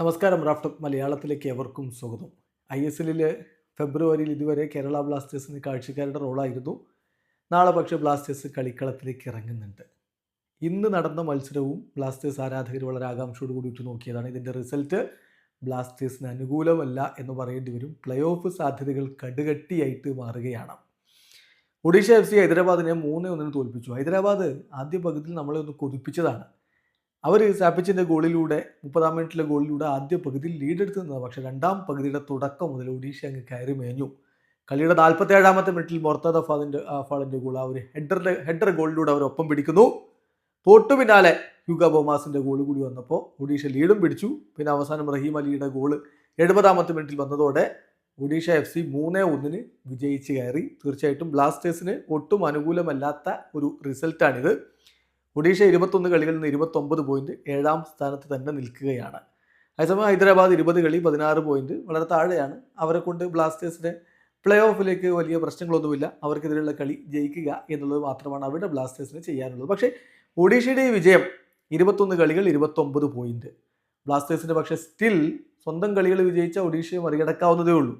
നമസ്കാരം റാഫ്റ്റ് മലയാളത്തിലേക്ക് എവർക്കും സ്വാഗതം. ഐ എസ് എല്ലിൽ ഫെബ്രുവരിയിൽ ഇതുവരെ കേരള ബ്ലാസ്റ്റേഴ്സിന് കാഴ്ചക്കാരുടെ റോളായിരുന്നു. നാളെ പക്ഷേ ബ്ലാസ്റ്റേഴ്സ് കളിക്കളത്തിലേക്ക് ഇറങ്ങുന്നുണ്ട്. ഇന്ന് നടന്ന മത്സരവും ബ്ലാസ്റ്റേഴ്സ് ആരാധകർ വളരെ ആകാംക്ഷയോട് കൂടി നോക്കിയതാണ് ഇതിന്റെ റിസൾട്ട് ബ്ലാസ്റ്റേഴ്സിന് അനുകൂലമല്ല എന്ന് പറയേണ്ടി വരും. പ്ലേ ഓഫ് സാധ്യതകൾ കടുകട്ടിയായിട്ട് മാറുകയാണ്. ഒഡീഷ എഫ് സി ഹൈദരാബാദിനെ മൂന്ന് ഒന്നിന് തോൽപ്പിച്ചു. ഹൈദരാബാദ് ആദ്യ പകുതിയിൽ നമ്മളെ ഒന്ന് കൊതിപ്പിച്ചതാണ്. അവർ സാപ്പിച്ചിന്റെ ഗോളിലൂടെ മുപ്പതാം മിനിറ്റിലെ ഗോളിലൂടെ ആദ്യ പകുതിയിൽ ലീഡ് എടുത്ത് നിന്നത് പക്ഷേ രണ്ടാം പകുതിയുടെ തുടക്കം മുതൽ ഒഡീഷ അങ്ങ് കയറി മേഞ്ഞു. കളിയുടെ നാൽപ്പത്തി ഏഴാമത്തെ മിനിറ്റിൽ മൊർത്താദ് അഫാദിന്റെ ഫാളിന്റെ ഗോൾ ആ ഒരു ഹെഡർ ഗോളിലൂടെ അവർ ഒപ്പം പിടിക്കുന്നു. തൊട്ടു പിന്നാലെ യുഗ ബോമാസിന്റെ ഗോൾ കൂടി വന്നപ്പോൾ ഒഡീഷ ലീഡും പിടിച്ചു. പിന്നെ അവസാനം റഹീം അലിയുടെ ഗോൾ എഴുപതാമത്തെ മിനിറ്റിൽ വന്നതോടെ ഒഡീഷ എഫ് സി മൂന്നേ ഒന്നിന് വിജയിച്ച് കയറി. തീർച്ചയായിട്ടും ബ്ലാസ്റ്റേഴ്സിന് ഒട്ടും അനുകൂലമല്ലാത്ത ഒരു റിസൾട്ടാണിത് ഒഡീഷ ഇരുപത്തൊന്ന് കളികളിൽ നിന്ന് ഇരുപത്തൊമ്പത് പോയിന്റ് ഏഴാം സ്ഥാനത്ത് തന്നെ നിൽക്കുകയാണ്. അതേസമയം ഹൈദരാബാദ് ഇരുപത് കളി പതിനാറ് പോയിന്റ് വളരെ താഴെയാണ്. അവരെ കൊണ്ട് ബ്ലാസ്റ്റേഴ്സിന് പ്ലേ ഓഫിലേക്ക് വലിയ പ്രശ്നങ്ങളൊന്നുമില്ല. അവർക്കെതിരെയുള്ള കളി ജയിക്കുക എന്നുള്ളത് മാത്രമാണ് അവരുടെ ബ്ലാസ്റ്റേഴ്സിന് ചെയ്യാനുള്ളത്. പക്ഷേ ഒഡീഷയുടെ ഈ വിജയം ഇരുപത്തൊന്ന് കളികൾ ഇരുപത്തൊമ്പത് പോയിന്റ് ബ്ലാസ്റ്റേഴ്സിന് പക്ഷേ സ്റ്റിൽ സ്വന്തം കളികൾ വിജയിച്ച ഒഡീഷയെ മറികടക്കാവുന്നതേ ഉള്ളൂ.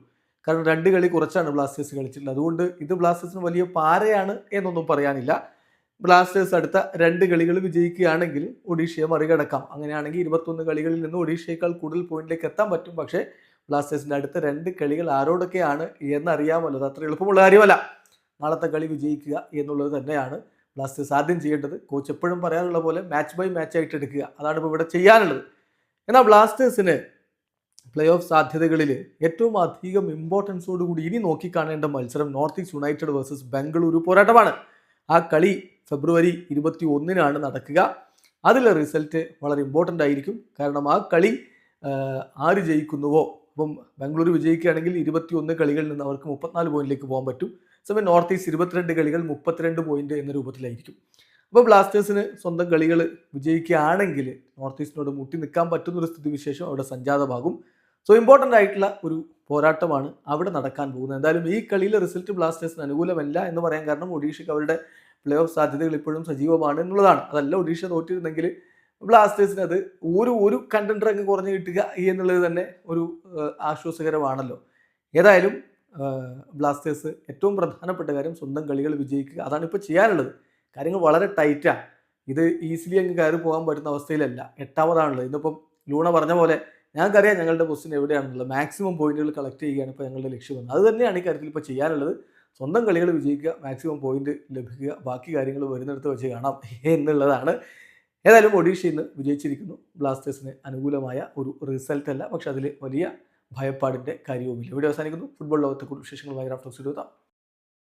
കാരണം രണ്ട് കളി കുറച്ചാണ് ബ്ലാസ്റ്റേഴ്സ് കളിച്ചിട്ടുള്ളത്. അതുകൊണ്ട് ഇത് ബ്ലാസ്റ്റേഴ്സിന് വലിയ പാരയാണ് എന്നൊന്നും പറയാനില്ല. ബ്ലാസ്റ്റേഴ്സ് അടുത്ത രണ്ട് കളികൾ വിജയിക്കുകയാണെങ്കിൽ ഒഡീഷയെ മറികടക്കാം. അങ്ങനെയാണെങ്കിൽ ഇരുപത്തൊന്ന് കളികളിൽ നിന്ന് ഒഡീഷയേക്കാൾ കൂടുതൽ പോയിന്റിലേക്ക് എത്താൻ പറ്റും. പക്ഷേ ബ്ലാസ്റ്റേഴ്സിന്റെ അടുത്ത രണ്ട് കളികൾ ആരോടൊക്കെയാണ് എന്നറിയാമല്ലോ. അത് അത്ര എളുപ്പമുള്ള കാര്യമല്ല. നാളത്തെ കളി വിജയിക്കുക എന്നുള്ളത് തന്നെയാണ് ബ്ലാസ്റ്റേഴ്സ് ആദ്യം ചെയ്യേണ്ടത്. കോച്ച് എപ്പോഴും പറയാനുള്ള പോലെ മാച്ച് ബൈ മാച്ച് ആയിട്ട് എടുക്കുക. അതാണ് ഇപ്പോൾ ഇവിടെ ചെയ്യാനുള്ളത്. എന്നാൽ ബ്ലാസ്റ്റേഴ്സിന് പ്ലേ ഓഫ് സാധ്യതകളിൽ ഏറ്റവും അധികം ഇമ്പോർട്ടൻസോടുകൂടി ഇനി നോക്കിക്കാണേണ്ട മത്സരം North East United versus Bengaluru പോരാട്ടമാണ്. ആ കളി ഫെബ്രുവരി ഇരുപത്തി ഒന്നിനാണ് നടക്കുക. അതിലെ റിസൾട്ട് വളരെ ഇമ്പോർട്ടന്റ് ആയിരിക്കും. കാരണം ആ കളി ആര് ജയിക്കുന്നുവോ? അപ്പം ബാംഗ്ലൂർ വിജയിക്കുകയാണെങ്കിൽ ഇരുപത്തി ഒന്ന് കളികളിൽ നിന്ന് അവർക്ക് മുപ്പത്തിനാല് പോയിന്റിലേക്ക് പോകാൻ പറ്റും. സമയം നോർത്ത് ഈസ്റ്റ് ഇരുപത്തിരണ്ട് കളികൾ മുപ്പത്തിരണ്ട് പോയിന്റ് എന്ന രൂപത്തിലായിരിക്കും. അപ്പോൾ ബ്ലാസ്റ്റേഴ്സിന് സ്വന്തം കളികൾ വിജയിക്കുകയാണെങ്കിൽ നോർത്ത് ഈസ്റ്റിനോട് മുട്ടി നിൽക്കാൻ പറ്റുന്നൊരു സ്ഥിതിവിശേഷം അവിടെ സംജാതമാകും. സോ ഇമ്പോർട്ടന്റ് ആയിട്ടുള്ള ഒരു പോരാട്ടമാണ് അവിടെ നടക്കാൻ പോകുന്നത്. എന്തായാലും ഈ കളിയിലെ റിസൾട്ട് ബ്ലാസ്റ്റേഴ്സിന് അനുകൂലമല്ല എന്ന് പറയാൻ കാരണം ഒഡീഷയ്ക്ക് അവരുടെ പ്ലേ ഓഫ് സാധ്യതകൾ ഇപ്പോഴും സജീവമാണ് എന്നുള്ളതാണ്. അതല്ല ഒഡീഷ തോറ്റിരുന്നെങ്കിൽ ബ്ലാസ്റ്റേഴ്സിന് അത് ഒരു ഒരു കണ്ടൻഡർ അങ്ങ് കുറഞ്ഞ് കിട്ടുക എന്നുള്ളത് തന്നെ ഒരു ആശ്വാസകരമാണല്ലോ. ഏതായാലും ബ്ലാസ്റ്റേഴ്സ് ഏറ്റവും പ്രധാനപ്പെട്ട കാര്യം സ്വന്തം കളികൾ വിജയിക്കുക. അതാണ് ഇപ്പോൾ ചെയ്യാനുള്ളത്. കാര്യങ്ങൾ വളരെ ടൈറ്റാണ് ഇത് ഈസിലി അങ്ങ് കയറി പോകാൻ പറ്റുന്ന അവസ്ഥയിലല്ല. എട്ടാമതാണല്ലോ ഇന്നിപ്പം ലൂണ പറഞ്ഞ പോലെ ഞങ്ങൾക്കറിയാം ഞങ്ങളുടെ പൊസിഷൻ എവിടെയാണെന്നുള്ളത്. മാക്സിമം പോയിന്റുകൾ കളക്ട് ചെയ്യുകയാണ് ഇപ്പോൾ ഞങ്ങളുടെ ലക്ഷ്യമെന്ന് അത് തന്നെയാണ് ഈ കാര്യത്തിൽ ഇപ്പോൾ ചെയ്യാനുള്ളത്. സ്വന്തം കളികൾ വിജയിക്കുക മാക്സിമം പോയിന്റ് ലഭിക്കുക ബാക്കി കാര്യങ്ങൾ വരുന്നിടത്ത് വെച്ച് കാണാം എന്നുള്ളതാണ്. ഏതായാലും ഒഡീഷ ഇന്ന് വിജയിച്ചിരിക്കുന്നു. ബ്ലാസ്റ്റേഴ്സിന് അനുകൂലമായ ഒരു റിസൾട്ട് അല്ല പക്ഷെ അതിൽ വലിയ ഭയപ്പാടിന്റെ കാര്യവുമില്ല. ഇവിടെ അവസാനിക്കുന്നു. ഫുട്ബോൾ ലോകത്തെ കൂടുതൽ വിശേഷങ്ങളുമായി റാഫ്റ്റോക്സ് എഴുതാം